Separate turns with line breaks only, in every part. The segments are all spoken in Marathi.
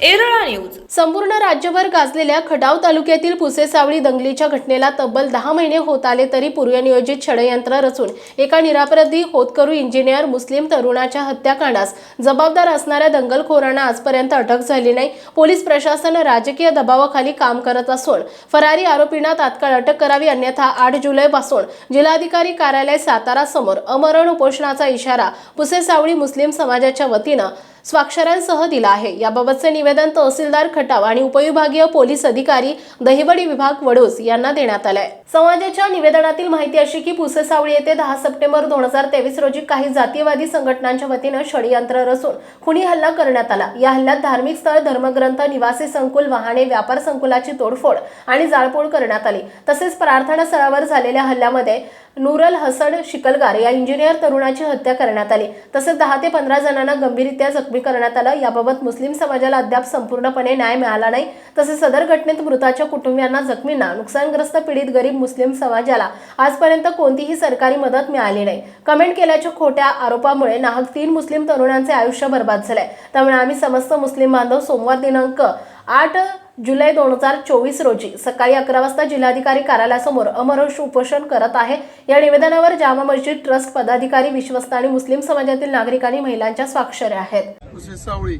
एरळा न्यूज.
संपूर्ण राज्यभर गाजलेल्या खडाव तालुक्यातील पुसेसावळी दंगलीच्या घटनेला तब्बल दहा महिने होत आले तरी पूर्वनियोजित षडयंत्र रचून एका निरापराधी होतकरू इंजिनियर मुस्लिम तरुणाच्या हत्याकांडास जबाबदार असणाऱ्या दंगलखोरांना आजपर्यंत अटक झाली नाही. पोलीस प्रशासन राजकीय दबावाखाली काम करत असून फरारी आरोपींना तात्काळ अटक करावी अन्यथा आठ जुलैपासून जिल्हाधिकारी कार्यालय सातारा समोर अमरण उपोषणाचा इशारा पुसेसावळी मुस्लिम समाजाच्या वतीनं स्वाक्षऱ्यांसह दिला आहे. याबाबतचे निवेदन तहसीलदार खटाव आणि उपविभागीय पोलीस अधिकारी दहिवडी विभाग वडोस यांना देण्यात आलंय. समाजाच्या निवेदनातील माहिती अशी की पुसेसावळी येथे दहा सप्टेंबर दोन हजार तेवीस रोजी काही जातीयवादी संघटनांच्या वतीनं षडयंत्र रचून खुनी हल्ला करण्यात आला. या हल्ल्यात धार्मिक स्थळ धर्मग्रंथ निवासी संकुल वाहने व्यापार संकुलाची तोडफोड आणि जाळपोळ करण्यात आली. तसेच प्रार्थना स्थळावर झालेल्या हल्ल्यामध्ये नूरल हसन शिकलगार या इंजिनियर तरुणाची हत्या करण्यात आली. तसेच दहा ते पंधरा जणांना गंभीररित्या जखमी करण्यात आलं. याबाबत मुस्लिम समाजाला अद्याप संपूर्णपणे न्याय मिळाला नाही. तसेच सदर घटनेत मृताच्या कुटुंबियांना जखमींना नुकसानग्रस्त पीडित गरीब मुस्लिम समाजाला आजपर्यंत कोणतीही सरकारी मदत मिळाली नाही. कमेंट केल्याच्या खोट्या आरोपामुळे नाहक तीन मुस्लिम तरुणांचे आयुष्य बर्बाद झाले त्यामुळे आम्ही समस्त मुस्लिम बांधव सोमवार दिनांक आठ जुलै दोन हजार चोवीस रोजी सकाळी अकरा वाजता जिल्हाधिकारी कार्यालयासमोर अमरोष उपोषण करत आहे. या निवेदनावर जामा मस्जिद ट्रस्ट पदाधिकारी विश्वस्त आणि मुस्लिम समाजातील नागरिकांनी महिलांच्या स्वाक्षऱ्या आहेत.
सावळी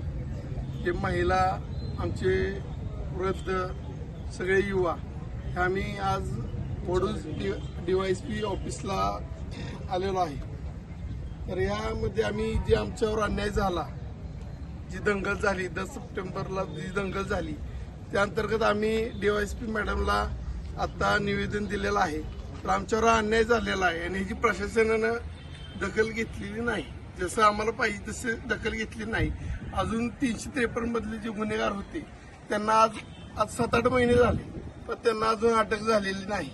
हे महिला आमचे वृद्ध सगळे युवा आम्ही आज Vaduj D Y S P ऑफिसला आलेलो आहे. तर यामध्ये आम्ही जे आमच्यावर अन्याय झाला जी दंगल झाली दस सप्टेंबरला जी दंगल झाली त्या अंतर्गत आम्ही डी वाय सी पी मॅडमला आत्ता निवेदन दिलेलं आहे. तर आमच्यावर अन्याय झालेला आहे आणि ह्याची प्रशासनानं दखल घेतलेली नाही जसं आम्हाला पाहिजे तसे दखल घेतली नाही. अजून तीनशे त्रेपन्नमधले जे गुन्हेगार होते त्यांना आज आज सात आठ महिने झाले पण त्यांना अजून अटक झालेली नाही.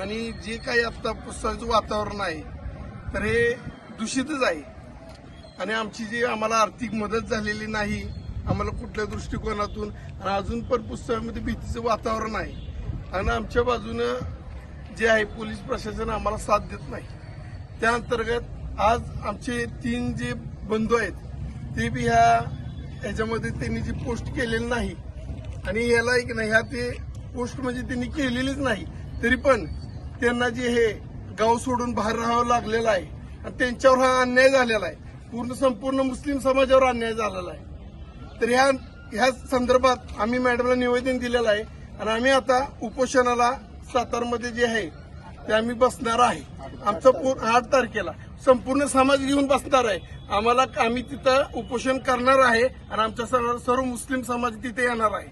आणि जे काही आता पुस्तकाचं वातावरण आहे तर हे दूषितच आहे. आणि आमची जी आम्हाला आर्थिक मदत झालेली नाही आम्हाला कुठल्या दृष्टिकोनातून आणि अजून पण पुस्तकामध्ये भीतीचं वातावरण आहे. आणि आमच्या बाजूनं जे आहे पोलीस प्रशासन आम्हाला साथ देत नाही. त्या अंतर्गत आज आमचे तीन जे बंधू आहेत ते बी ह्या याच्यामध्ये त्यांनी जी पोस्ट केलेली नाही आणि याला एक नाही ह्या ते पोस्ट म्हणजे त्यांनी केलेलीच नाही. तरी पण त्यांना जे हे गाव सोडून बाहेर राहावं लागलेलं आहे आणि त्यांच्यावर हा अन्याय झालेला आहे. पूर्ण संपूर्ण मुस्लिम समाजावर अन्याय झालेला आहे. तर ह्या ह्या संदर्भात आम्ही मॅडमला निवेदन दिलेलं आहे आणि आम्ही आता उपोषणाला सातारमध्ये जे आहे ते आम्ही बसणार आहे. आमचं आठ तारखेला संपूर्ण समाज घेऊन बसणार आहे. आम्हाला आम्ही तिथं उपोषण करणार आहे आणि आमच्या सर्व सर्व मुस्लिम समाज तिथे येणार आहे.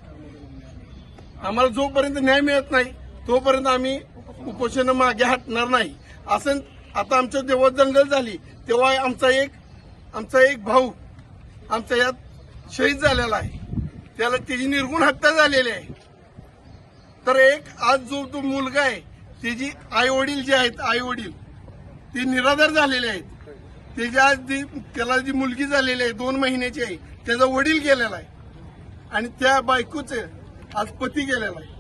आम्हाला जोपर्यंत न्याय मिळत नाही तोपर्यंत आम्ही उपोषण मागे हटणार नाही. असं आता आमच्या जेव्हा दंगल झाली तेव्हा आमचा एक आमचा एक भाऊ आमचा यात शहीद झालेला आहे. त्याला त्याची निर्गुण हत्या झालेली आहे. तर एक आज जो तो मुलगा आहे त्याची आई वडील जे आहेत आई वडील ते निराधार झालेले आहेत. त्याची आज जी त्याला जी मुलगी झालेली आहे दोन महिन्याची आहे त्याचा वडील गेलेला आहे. आणि त्या बायकोचे आज पती गेलेला आहे.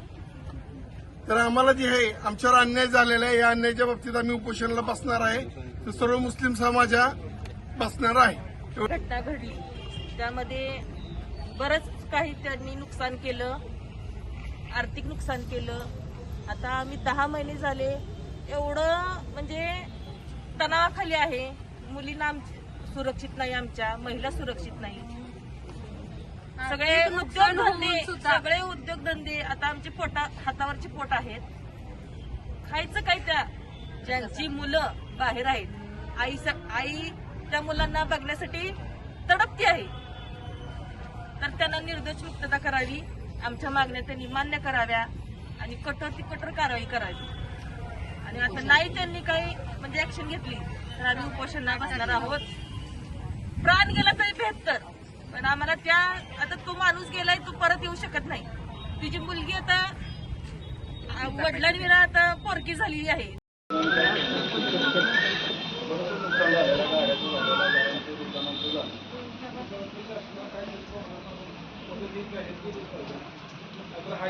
तर आम्हाला जे आहे आमच्यावर अन्याय झालेला आहे. या अन्यायाच्या बाबतीत आम्ही उपोषणाला बसणार आहे. तर सर्व मुस्लिम समाजा बसणार आहे.
घटना घडली. त्यामध्ये बरंच काही त्यांनी नुकसान केलं. आर्थिक नुकसान केलं. आता आम्ही दहा महिने झाले. एवढं म्हणजे तणावाखाली आहे. मुलींना आम सुरक्षित नाही आमच्या. महिला सुरक्षित नाही. सगळे उद्योगधंदे सगळे उद्योगधंदे. आता आमचे पोटा हातावरचे पोट आहेत. खायचं काय त्या? ज्यांची मुलं बाहेर आहेत. आई आई त्या मुलांना बघण्यासाठी तडपती आहे. तर त्यांना निर्दोष मुक्तता करावी आमच्या मागण्या त्यांनी मान्य कराव्या आणि कठोर ती कठोर कारवाई करावी. आणि आता नाही त्यांनी काही म्हणजे ऍक्शन घेतली तर आम्ही उपोषणला बसणार आहोत. प्राण गेला तरी बेहत्तर. पण आम्हाला त्या आता तो माणूस गेलाय तो परत येऊ शकत नाही. तिची मुलगी आता आ, वडिलांविना आता पोरकी झालेली आहे.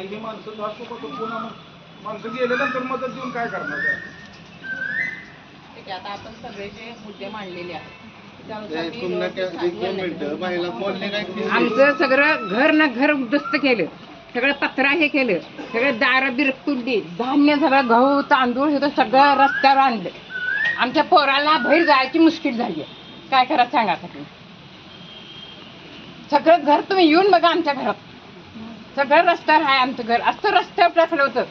ही माणसं पुन्हा माणसं गेल्यानंतर मदत देऊन काय करणार?
ठीक आहे आता आपण सगळे जे मुद्दे मांडलेले आहेत आमचं सगळं घर ना घर उद्ध्वस्त केलं. सगळं पत्रा हे केलं. सगळं दारं बिर तुडली धान्य सगळं गहू तांदूळ हे सगळं रस्त्यावर आणलं. आमच्या पोराला बाहेर जायची मुश्किल झाली. काय करा सांगा तुम्ही. सगळं घर तुम्ही येऊन बघा आमच्या घरात. सगळं रस्त्यावर आहे आमचं घर. असं रस्त्यावर टाकलं होतं.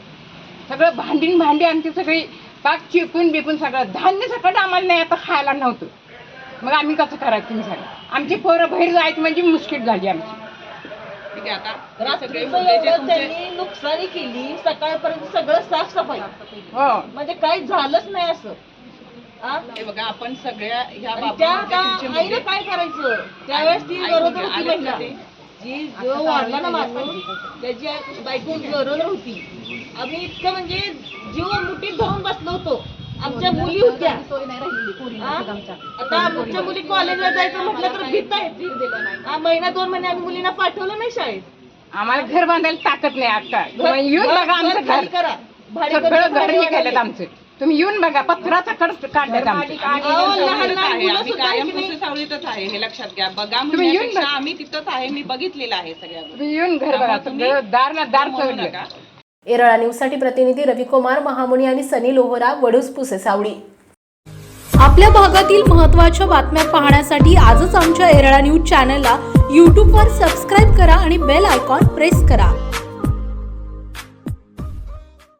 सगळं भांडीन भांडी आमची सगळी पाक चिपून बिपून सगळं. धान्य सगळं आम्हाला नाही आता खायला नव्हतं. मग आम्ही कसं करायचं तुम्ही सांगा. आमची पोरं बाहेर जायची म्हणजे मुश्किल झाली आमची.
त्यांनी नुकसानी केली सकाळपर्यंत सगळं साफसफाई.
हो.
म्हणजे काही झालंच नाही असं?
हे बघा आपण सगळ्या ह्या
आणि त्या
बाबतीमध्ये
आता
तुमची
आईनं
मुले-
काय करायचं? त्यावेळेस ती बरोबर होती महिला
ते.
जी जो वाढला ना माणूस त्याची आई- बायको बरोबर होती. आम्ही इतकं म्हणजे जीव मुठीत धरून बसलो होतो. आमच्या मुली होत्या? आता आमच्या मुली कॉलेजला जायचं म्हटलं तर भीत आहेत. हा महिना दोन महिने आम्ही मुलींना पाठवलं नाही शाळेत.
आम्हाला घर बांधायला ताकद नाही आता. येऊन
घर-
बघा आमचं
घर करा.
सगळं घर हे
वाढवले.
आमचं. तुम्ही येऊन बघा पत्राचा कड काढल्यात आमचं.
अहो, लहान लहान
आहे. हे लक्षात घ्या. बघा. आम्ही तिथंच आहे मी बघितलेलं आहे सगळ्या
येऊन घर बघा दार ना दार चढलं
नका.
एरळा न्यूजसाठी प्रतिनिधी रविकुमार महामुनी आणि सनी लोहरा वडूस पुसेसावडी
आपल्या भागातील महत्त्वाच्या बातम्या पाहण्यासाठी आजच आमच्या एरळा न्यूज चॅनलला यूट्यूबवर सबस्क्राईब करा आणि बेल आयकॉन प्रेस करा